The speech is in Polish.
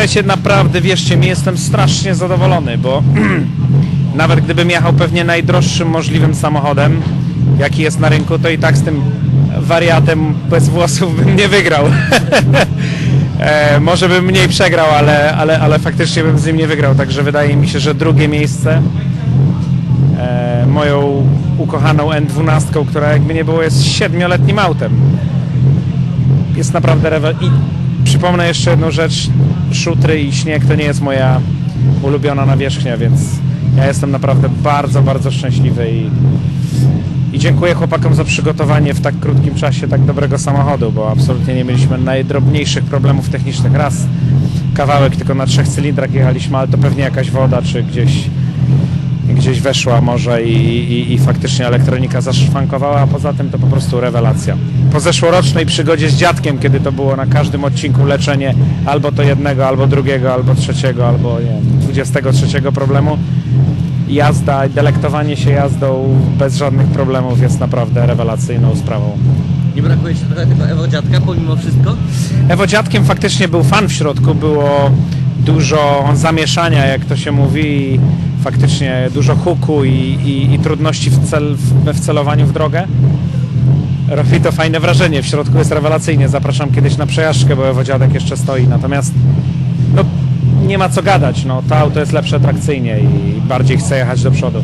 Słuchajcie, naprawdę wierzcie mi, jestem strasznie zadowolony, bo nawet gdybym jechał pewnie najdroższym możliwym samochodem, jaki jest na rynku, to i tak z tym wariatem bez włosów bym nie wygrał. e, może bym mniej przegrał, ale, ale, ale faktycznie bym z nim nie wygrał, także wydaje mi się, że drugie miejsce e, moją ukochaną N12, która jakby nie było jest siedmioletnim autem. Jest naprawdę rewel... przypomnę jeszcze jedną rzecz, szutry i śnieg to nie jest moja ulubiona nawierzchnia, więc ja jestem naprawdę bardzo, bardzo szczęśliwy i, i dziękuję chłopakom za przygotowanie w tak krótkim czasie tak dobrego samochodu, bo absolutnie nie mieliśmy najdrobniejszych problemów technicznych. Raz kawałek tylko na trzech cylindrach jechaliśmy, ale to pewnie jakaś woda czy gdzieś gdzieś weszła może i, i, i faktycznie elektronika zaszwankowała, a poza tym to po prostu rewelacja. Po zeszłorocznej przygodzie z dziadkiem, kiedy to było na każdym odcinku leczenie albo to jednego, albo drugiego, albo trzeciego, albo nie wiem, 23 problemu, jazda i delektowanie się jazdą bez żadnych problemów jest naprawdę rewelacyjną sprawą. Nie brakuje ci trochę tego Ewo dziadka pomimo wszystko? Ewo Dziadkiem faktycznie był fan w środku, było dużo zamieszania, jak to się mówi, faktycznie dużo huku i, i, i trudności w, cel, w, w celowaniu w drogę. Robi to fajne wrażenie, w środku jest rewelacyjnie. Zapraszam kiedyś na przejażdżkę, bo Ewo Dziadek jeszcze stoi, natomiast no, nie ma co gadać, no, to auto jest lepsze atrakcyjnie i bardziej chce jechać do przodu.